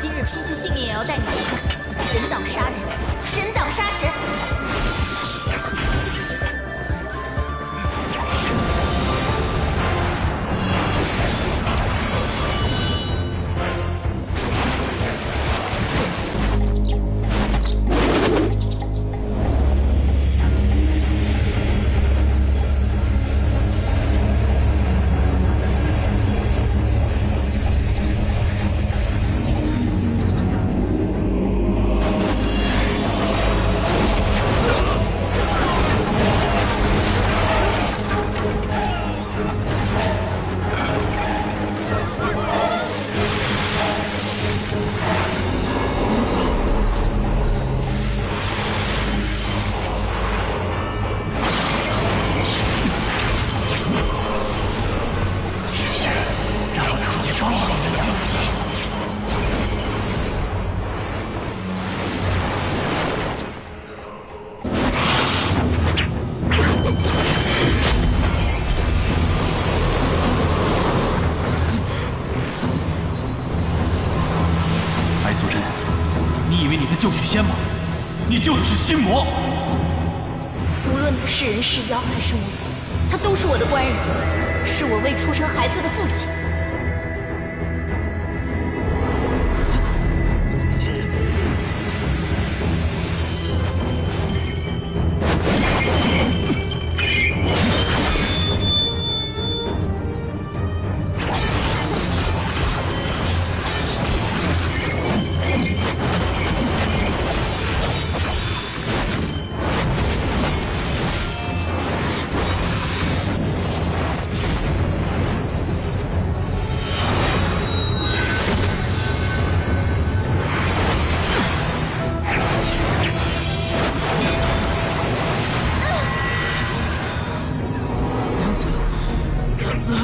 今日拼血性命也要带你离开。人挡杀人，神挡杀神。白素贞，你以为你在救许仙吗？你救的是心魔。无论他是人是妖还是魔，他都是我的官人，是我未出生孩子的父亲。娘子，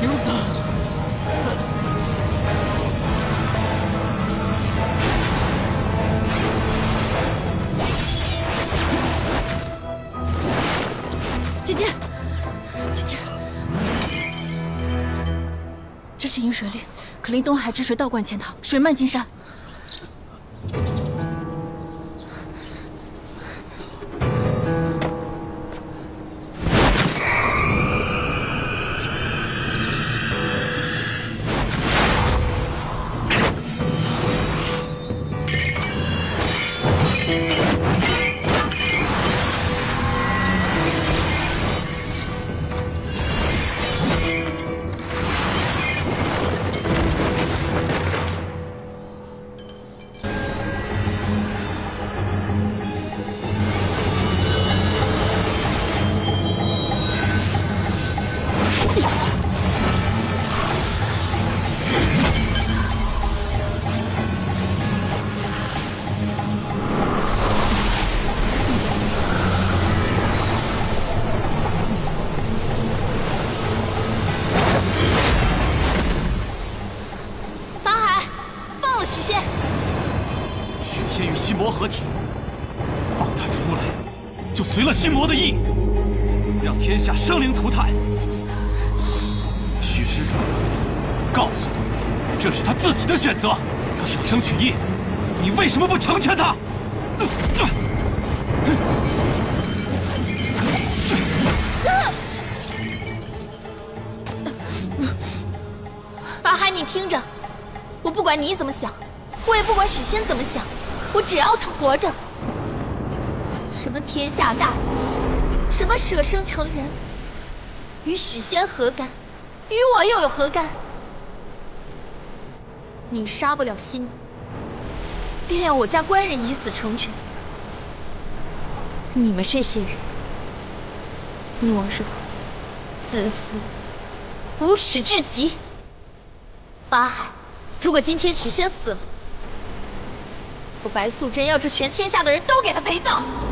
娘子。这是引水令，可令东海之水倒灌钱塘，水漫金山。先与心魔合体，放他出来，就随了心魔的意，让天下生灵涂炭。许施主，告诉你，这是他自己的选择，他舍生取义，你为什么不成全他？法海，你听着，我不管你怎么想，我也不管许仙怎么想，我只要他活着。什么天下大义，什么舍生成人，与许仙何干？与我又有何干？你杀不了心，便要我家官人以死成全。你们这些人，懦弱、自私、无耻至极。法海，如果今天许仙死了，我白素贞要这全天下的人都给她陪葬。